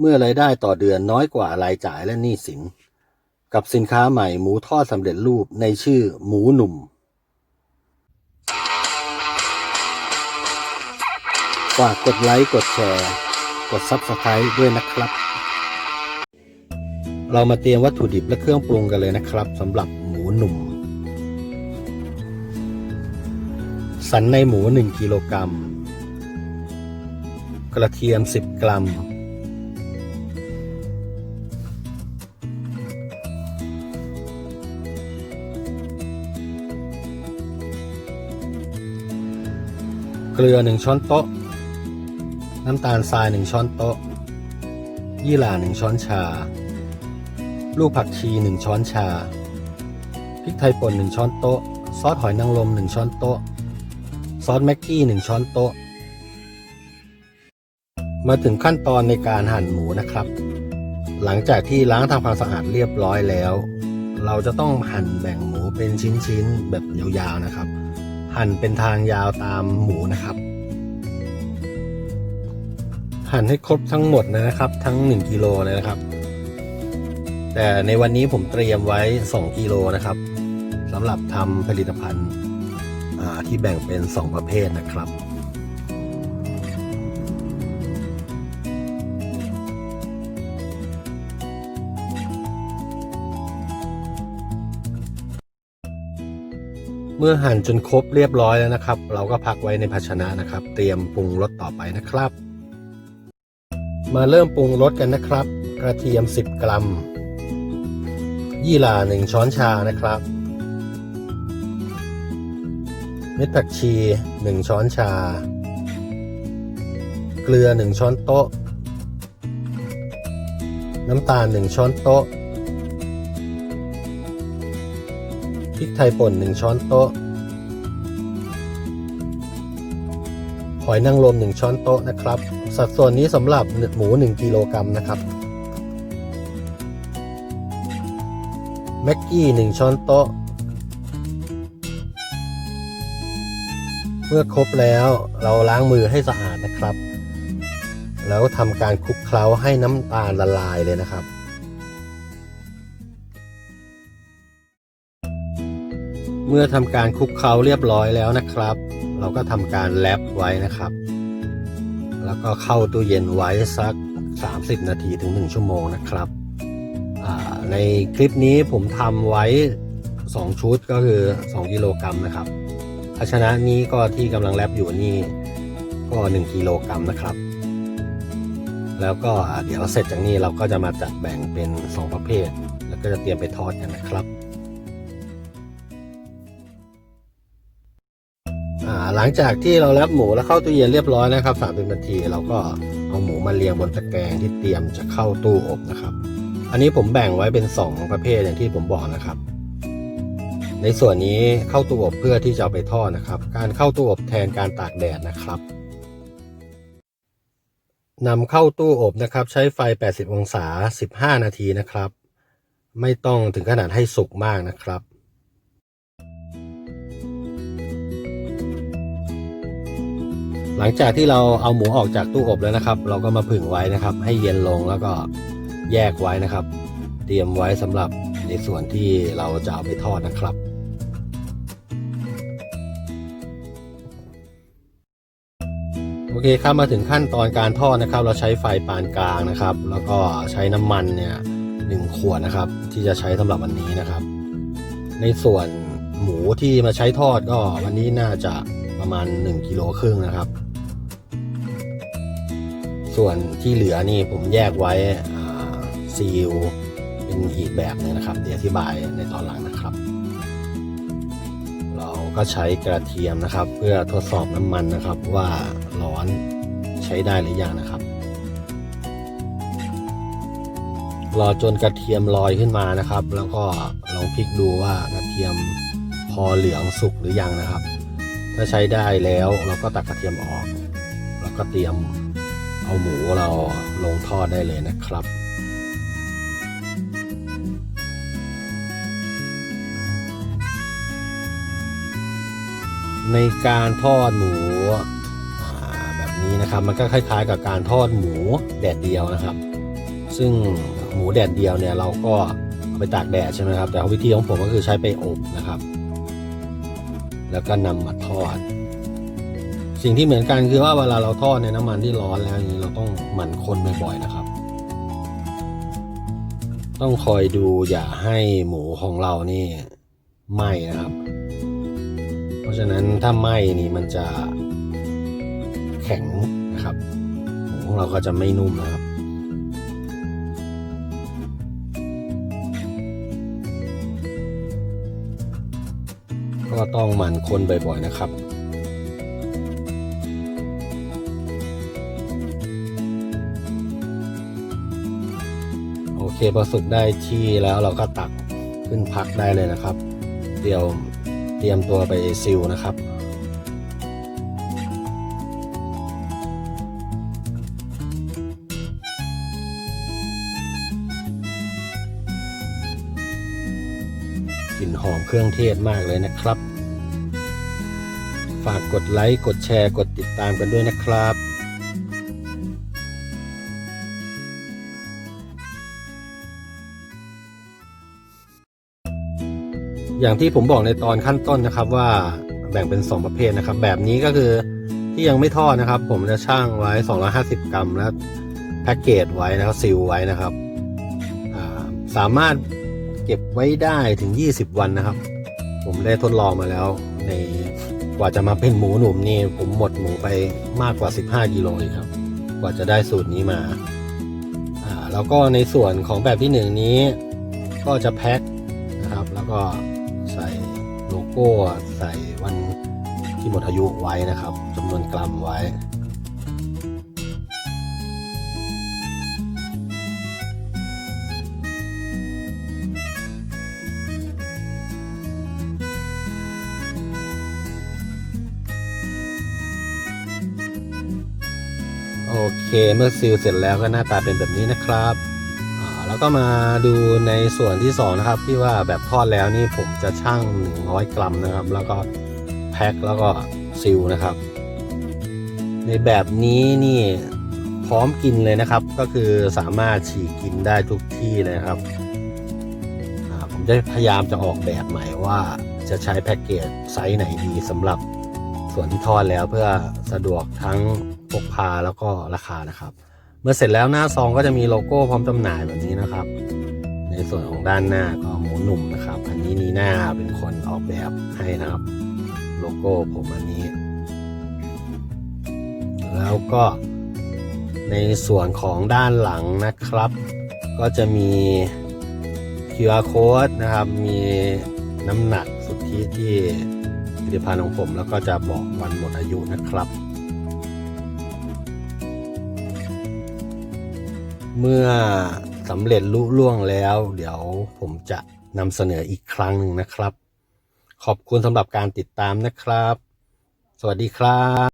เมื่อรายได้ต่อเดือนน้อยกว่ารายจ่ายและหนี้สิน กับสินค้าใหม่หมูทอดสำเร็จรูปในชื่อหมูหนุ่ม ฝากกดไลค์กดแชร์ กด Subscribe ด้วยนะครับ เรามาเตรียมวัตถุดิบและเครื่องปรุงกันเลยนะครับสำหรับหมูหนุ่ม สันในหมู 1 กิโลกรัม กระเทียม 10 กรัม เกลือ 1 ช้อนโต๊ะ น้ำตาลทราย 1 ช้อนโต๊ะ ยี่หร่า 1 ช้อนชา ลูกผักชี 1 ช้อนชา พริกไทยป่น 1 ช้อนโต๊ะ ซอสหอยนางรม 1 ช้อนโต๊ะ ซอสแม็กกี้ 1 ช้อนโต๊ะ มาถึงขั้นตอนในการหั่นหมูนะครับ หลังจากที่ล้างทำความสะอาดเรียบร้อยแล้ว เราจะต้องหั่นแบ่งหมูเป็นชิ้นๆ แบบยาวๆนะครับ หั่นเป็นทางยาวตามหมูนะครับ หั่นให้ครบทั้งหมดเลยนะครับ ทั้ง 1กิโลเลยนะครับ แต่ในวันนี้ผมเตรียมไว้ 2กิโลนะครับสำหรับทำผลิตภัณฑ์ที่แบ่งเป็น 2 ประเภทนะครับ เมื่อหั่นจนครบเรียบร้อยแล้วนะครับ เราก็พักไว้ในภาชนะนะครับ เตรียมปรุงรสต่อไปนะครับ มาเริ่มปรุงรสกันนะครับ กระเทียม 10 กรัม ยี่หร่า1ช้อนชานะครับ เม็ดผักชี 1 ช้อนชา เกลือ 1 ช้อนโต๊ะ น้ำตาล 1 ช้อนโต๊ะ พริกไทยป่น 1 ช้อนโต๊ะ หอยนางรม1ช้อนโต๊ะนะครับ สัดส่วนนี้สำหรับหมู 1 กิโลกรัมนะครับแม็กกี้ 1 ช้อนโต๊ะ เมื่อครบแล้วเราล้างมือให้สะอาดนะครับ แล้วทำการคลุกเคล้าให้น้ำตาลละลายเลยนะครับ เมื่อทำการคลุกเคล้าเรียบร้อยแล้วนะครับ เราก็ทำการแรปไว้นะครับ แล้วก็เข้าตู้เย็นไว้สัก 30 นาทีถึง 1 ชั่วโมงนะครับในคลิปนี้ผมทำไว้ 2 ชุดก็คือ 2 กิโลกรัมนะครับภาชนะนี้ก็ที่กำลังแรปอยู่นี่ก็ 1 กิโลกรัมนะครับ แล้วก็เดี๋ยวเสร็จจากนี้เราก็จะมาจัดแบ่งเป็น 2 ประเภท แล้วก็จะเตรียมไปทอดกันนะครับ หลังจากที่เราแรปหมูแล้วเข้าตู้เย็นเรียบร้อยนะครับสามสิบนาทีเราก็เอาหมูมาเรียงบนตะแกรงที่เตรียมจะเข้าตู้อบนะครับ อันนี้ผมแบ่งไว้เป็น 2 ประเภทอย่างที่ผมบอกนะครับ ในส่วนนี้เข้าตู้อบเพื่อที่จะเอาไปทอดนะครับ การเข้าตู้อบแทนการตากแดดนะครับนำเข้าตู้อบนะครับ ใช้ไฟ 80 องศา 15 นาทีนะครับ ไม่ต้องถึงขนาดให้สุกมากนะครับ หลังจากที่เราเอาหมูออกจากตู้อบแล้วนะครับ เราก็มาผึ่งไว้นะครับ ให้เย็นลงแล้วก็แยกไว้นะครับ เตรียมไว้สำหรับในส่วนที่เราจะเอาไปทอดนะครับโอเคครับมาถึงขั้นตอนการทอดนะครับ เราใช้ไฟปานกลางนะครับ แล้วก็ใช้น้ำมันเนี่ยหนึ่งขวดนะครับ ที่จะใช้สำหรับวันนี้นะครับ ในส่วนหมูที่มาใช้ทอดก็วันนี้น่าจะประมาณ1กิโลครึ่งนะครับ ส่วนที่เหลือนี่ผมแยกไว้ซีลเป็นอีกแบบหนึงนะครับ เดี๋ยวอธิบายในตอนหลังนะครับ เราก็ใช้กระเทียมนะครับ เพื่อทดสอบน้ำมันนะครับว่าร้อนใช้ได้หรือยังนะครับ รอจนกระเทียมลอยขึ้นมานะครับ แล้วก็ลองพลิกดูว่ากระเทียมพอเหลืองสุกหรือยังนะครับ ถ้าใช้ได้แล้วเราก็ตักกระเทียมออก แล้วก็เตรียม เอาหมูเราลงทอดได้เลยนะครับ ในการทอดหมูแบบนี้นะครับ มันก็คล้ายๆ กับการทอดหมูแดดเดียวนะครับ ซึ่งหมูแดดเดียวเนี่ยเราก็เอาไปตากแดดใช่ไหมครับ แต่วิธีของผมก็คือใช้ไปอบนะครับ แล้วก็นำมาทอด สิ่งที่เหมือนกันคือว่าเวลาเราทอดในน้ำมันที่ร้อนแล้วอย่างนี้เราต้องหมั่นคนบ่อยๆนะครับ ต้องคอยดูอย่าให้หมูของเรานี่ไหม้นะครับ เพราะฉะนั้นถ้าไหม้นี่มันจะแข็งนะครับหมูของเราก็จะไม่นุ่มนะครับก็ต้องหมั่นคนบ่อยๆนะครับ เคพอสุกได้ที่แล้วเราก็ตักขึ้นพักได้เลยนะครับ เดี๋ยวเตรียมตัวไปซิลนะครับกลิ่นหอมเครื่องเทศมากเลยนะครับ ฝากกดไลค์ กดแชร์ กดติดตามกันด้วยนะครับ อย่างที่ผมบอกในตอนขั้นต้นนะครับว่าแบ่งเป็น 2 ประเภทนะครับ แบบนี้ก็คือที่ยังไม่ทอดนะครับ ผมจะช่างไว้ 250 กรัมแล้วแพ็กเกจไว้นะครับซีลไว้นะครับสามารถเก็บไว้ได้ถึง 20 วันนะครับ ผมได้ทดลองมาแล้ว ในกว่าจะมาเป็นหมูหนุ่มนี่ผมหมดหมูไปมากกว่า 15กิโลเลยครับ กว่าจะได้สูตรนี้มาอ่าแล้วก็ในส่วนของแบบที่หนึ่งนี้ ก็จะแพ็คนะครับ แล้วก็ ใส่โลโก้ใส่วันที่หมดอายุไว้นะครับจำนวนกรัมไว้โอเค เมื่อซีลเสร็จแล้วก็หน้าตาเป็นแบบนี้นะครับ แล้วก็มาดูในส่วนที่สองนะครับ ที่ว่าแบบทอดแล้วนี่ผมจะชั่ง 100 กรัมนะครับ แล้วก็แพ็คแล้วก็ซีลนะครับ ในแบบนี้นี่พร้อมกินเลยนะครับ ก็คือสามารถฉีกกินได้ทุกที่เลยครับผมจะพยายามจะออกแบบใหม่ว่าจะใช้แพ็กเกจไซส์ไหนดีสำหรับส่วนที่ทอดแล้วเพื่อสะดวกทั้งพกพาแล้วก็ราคานะครับ มื่อเสร็จแล้วหน้าซองก็จะมีโลโก้พร้อมจำหน่ายแบบนี้นะครับ ในส่วนของด้านหน้าก็หมูหนุ่มนะครับ อันนี้นีหน้าเป็นคนออกแบบให้นะครับ โลโก้ผมอันนี้ แล้วก็ในส่วนของด้านหลังนะครับ ก็จะมี QR code นะครับ มีน้ำหนักสุทธิที่ผลิตภัณฑ์ของผม แล้วก็จะบอกวันหมดอายุนะครับ เมื่อสำเร็จลุล่วงแล้ว เดี๋ยวผมจะนำเสนออีกครั้งหนึ่งนะครับ ขอบคุณสำหรับการติดตามนะครับ สวัสดีครับ